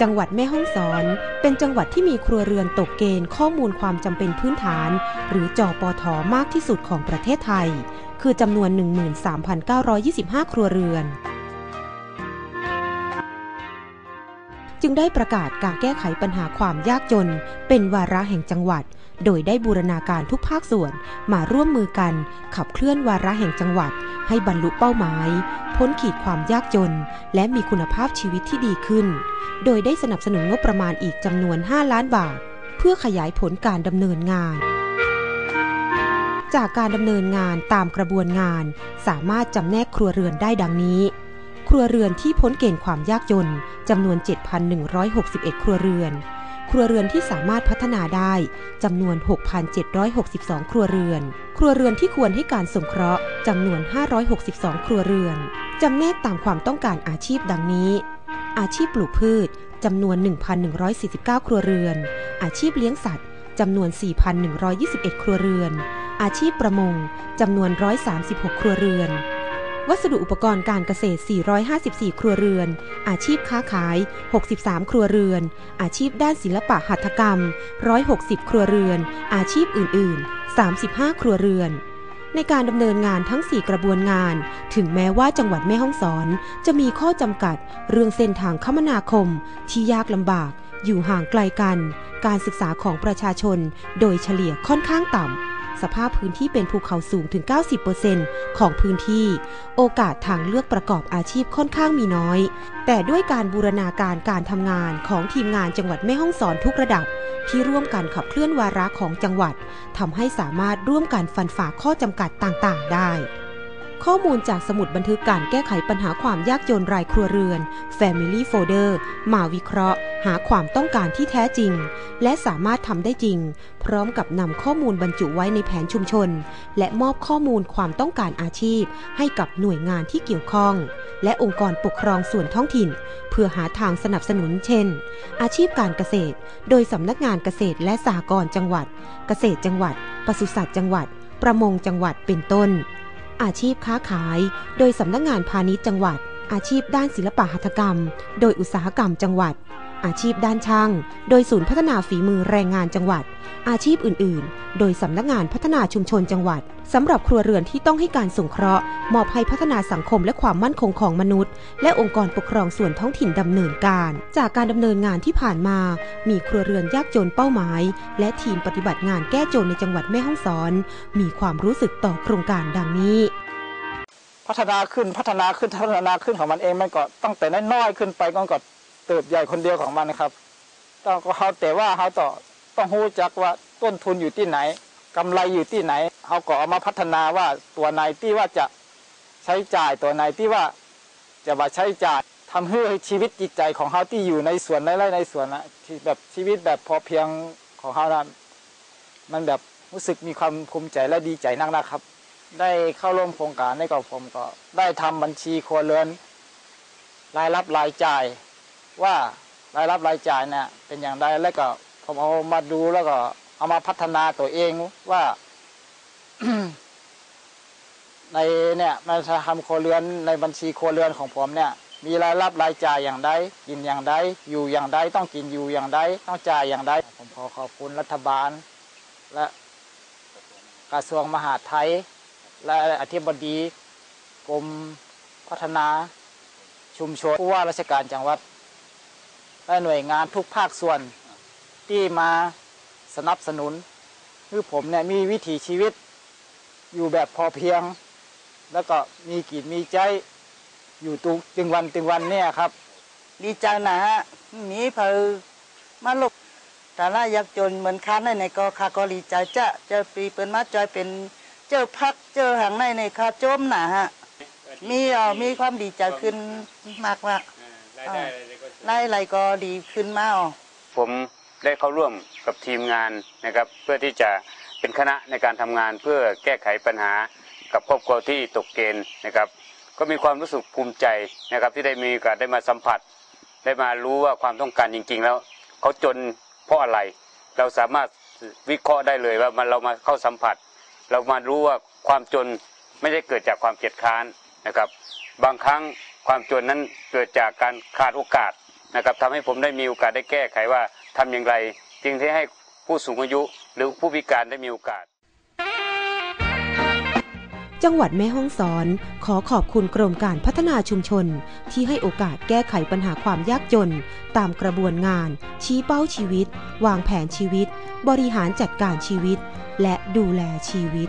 จังหวัดแม่ฮ่องสอน เป็นจังหวัดที่มีครัวเรือนตกเกณฑ์ข้อมูลความจำเป็นพื้นฐาน หรือจอปอทอมากที่สุดของประเทศไทย คือจำนวน 13,925 ครัวเรือน จึงได้ประกาศการแก้ไขปัญหาความยากจน เป็นวาระแห่งจังหวัด โดยได้บูรณาการทุกภาคส่วนมาร่วมมือกัน ขับเคลื่อนวาระแห่งจังหวัด ให้บรรลุเป้าหมาย พ้นขีดความยากจน และมีคุณภาพชีวิตที่ดีขึ้น โดยได้สนับสนุนงบประมาณอีกจำนวน 5 ล้านบาท เพื่อขยายผลการดำเนินงานจากการดำเนินงานตามกระบวนงาน สามารถจำแนกครัวเรือนได้ดังนี้ ครัวเรือนที่พ้นเกณฑ์ความยากจนจำนวน 7,161 ครัวเรือน รัวเรือนที่สามารถพัฒนาได้จำนวน 6,762 ครัวเรือน ครัวเรือนที่ควรให้การสงเคราะห์จำนวน 562 ครัวเรือน จำแนกตามความต้องการอาชีพดังนี้ อาชีพปลูกพืชจำนวน 1,149 ครัวเรือน อาชีพเลี้ยงสัตว์จำนวน 4,121 ครัวเรือน อาชีพประมงจำนวน 136 ครัวเรือน วัสดุอุปกรณ์การเกษตร 454 ครัวเรือน อาชีพค้าขาย 63 ครัวเรือน อาชีพด้านศิลปะหัตถกรรม 160 ครัวเรือน อาชีพอื่น ๆ 35 ครัวเรือน ในการดำเนินงานทั้ง 4 กระบวนงาน ถึงแม้ว่าจังหวัดแม่ฮ่องสอน จะมีข้อจำกัด เรื่องเส้นทางคมนาคม ที่ยากลำบาก อยู่ห่างไกลกัน การศึกษาของประชาชน โดยเฉลี่ยค่อนข้างต่ำ สภาพพื้นที่เป็นภูเขาสูงถึง 90%ของพื้นที่ โอกาสทางเลือกประกอบอาชีพค่อนข้างมีน้อย แต่ด้วยการบูรณาการการทำงานของทีมงานจังหวัดแม่ฮ่องสอนทุกระดับ ที่ร่วมกันขับเคลื่อนวาระของจังหวัดทำให้สามารถร่วมกันฟันฝ่าข้อจำกัดต่างๆ ได้ ข้อมูลจากสมุดบันทึกการแก้ไขปัญหาความยากจนรายครัวเรือน Family Folder มาวิเคราะห์ หาความต้องการที่แท้จริง และสามารถทำได้จริง พร้อมกับนำข้อมูลบรรจุไว้ในแผนชุมชน และมอบข้อมูลความต้องการอาชีพ ให้กับหน่วยงานที่เกี่ยวข้อง และองค์กรปกครองส่วนท้องถิ่น เพื่อหาทางสนับสนุนเช่น อาชีพการเกษตร โดยสำนักงานเกษตรและสหกรณ์จังหวัด เกษตรจังหวัดปศุสัตว์จังหวัด ประมงจังหวัดเป็นต้น อาชีพค้าขาย โดยสำนักงานพาณิชย์จังหวัด อาชีพด้านศิลปะหัตถกรรม โดยอุตสาหกรรมจังหวัด อาชีพด้านช่าง โดยศูนย์พัฒนาฝีมือแรงงานจังหวัด อาชีพอื่น ๆ โดยสำนักงานพัฒนาชุมชนจังหวัดสำหรับครัวเรือนที่ต้องให้การสงเคราะห์ มอบให้พัฒนาสังคมและความมั่นคงของมนุษย์ และองค์กรปกครองส่วนท้องถิ่นดำเนินการ จากการดำเนินงานที่ผ่านมา มีครัวเรือนยากจนเป้าหมาย และทีมปฏิบัติงานแก้จนในจังหวัดแม่ฮ่องสอน มีความรู้สึกต่อโครงการดังนี้พัฒนาขึ้นพัฒนาขึ้นพัฒนาขึ้นของมันเองมันก็ตั้งแต่น้อยๆขึ้นไปก็ก็ เติบใหญ่คนเดียวของมันนะครับต้องเขาแต่ว่าเขาต่อต้องรู้จักว่าต้นทุนอยู่ที่ไหนกำไรอยู่ที่ไหนเขาก็เอามาพัฒนาว่าตัวไหนที่ว่าจะใช้จ่ายตัวไหนที่ว่าจะมาใช้จ่ายทำให้ชีวิตจิตใจของเขาที่อยู่ในสวนในไร่ในสวนนะที่แบบชีวิตแบบพอเพียงของเขานะมันแบบรู้สึกมีความภูมิใจและดีใจนักๆครับ ได้เข้าร่วมโครงการในกับผมก็ ได้ทำบัญชีครัวเรือนรายรับรายจ่าย ว่ารายรับรายจ่ายเนี่ยเป็นอย่างไรแล้วก็ผมเอามาดูแล้วก็เอามาพัฒนาตัวเองว่า ในเนี่ยมันจะทำครัวเรือนในบัญชีครัวเรือนของผมเนี่ย มีรายรับรายจ่ายอย่างใดกินอย่างใดอยู่อย่างใดต้องกินอยู่อย่างใดต้องจ่ายอย่างใดผมขอขอบคุณรัฐบาล และกระทรวงมหาดไทย และอธิบดีกรมพัฒนาชุมชนผู้ว่าราชการจังหวัด และหน่วยงานทุกภาคส่วนที่มาสนับสนุน คือผมเนี่ยมีวิถีชีวิตอยู่แบบพอเพียง แล้วก็มีกินมีใจอยู่ตุกตึงวันตึงวันเนี่ยครับ ดีใจนะฮะมีเพอมาลูกแต่ละยากจนเหมือนค้านในในก็คาก็ดีใจจะจอปีเปิ้นมาจอยเป็นเจอพักเจอหางในในคาโจมนะฮะมีเอ่อมีความดีใจขึ้นมากว่าราย ได้อะไรก็ดีขึ้นมากผมได้เข้าร่วมกับทีมงานนะครับ เพื่อที่จะเป็นคณะในการทำงานเพื่อแก้ไขปัญหากับครอบครัวที่ตกเกณฑ์นะครับ ก็มีความรู้สึกภูมิใจนะครับ ที่ได้มีโอกาสได้มาสัมผัส ได้มารู้ว่าความต้องการจริง ๆ แล้วเขาจนเพราะอะไร เราสามารถวิเคราะห์ได้เลยว่ามันเรามาเข้าสัมผัส เรามารู้ว่าความจนไม่ได้เกิดจากความเกียจค้านนะครับ บางครั้งความจนนั้นเกิดจากการขาดโอกาส นะครับทำให้ผมได้มีโอกาสได้แก้ไขว่าทำอย่างไร จึงที่ให้ผู้สูงอายุหรือผู้พิการได้มีโอกาส จังหวัดแม่ฮ่องสอนขอขอบคุณกรมการพัฒนาชุมชน ที่ให้โอกาสแก้ไขปัญหาความยากจน ตามกระบวนงาน ชี้เป้าชีวิต วางแผนชีวิต บริหารจัดการชีวิต และดูแลชีวิต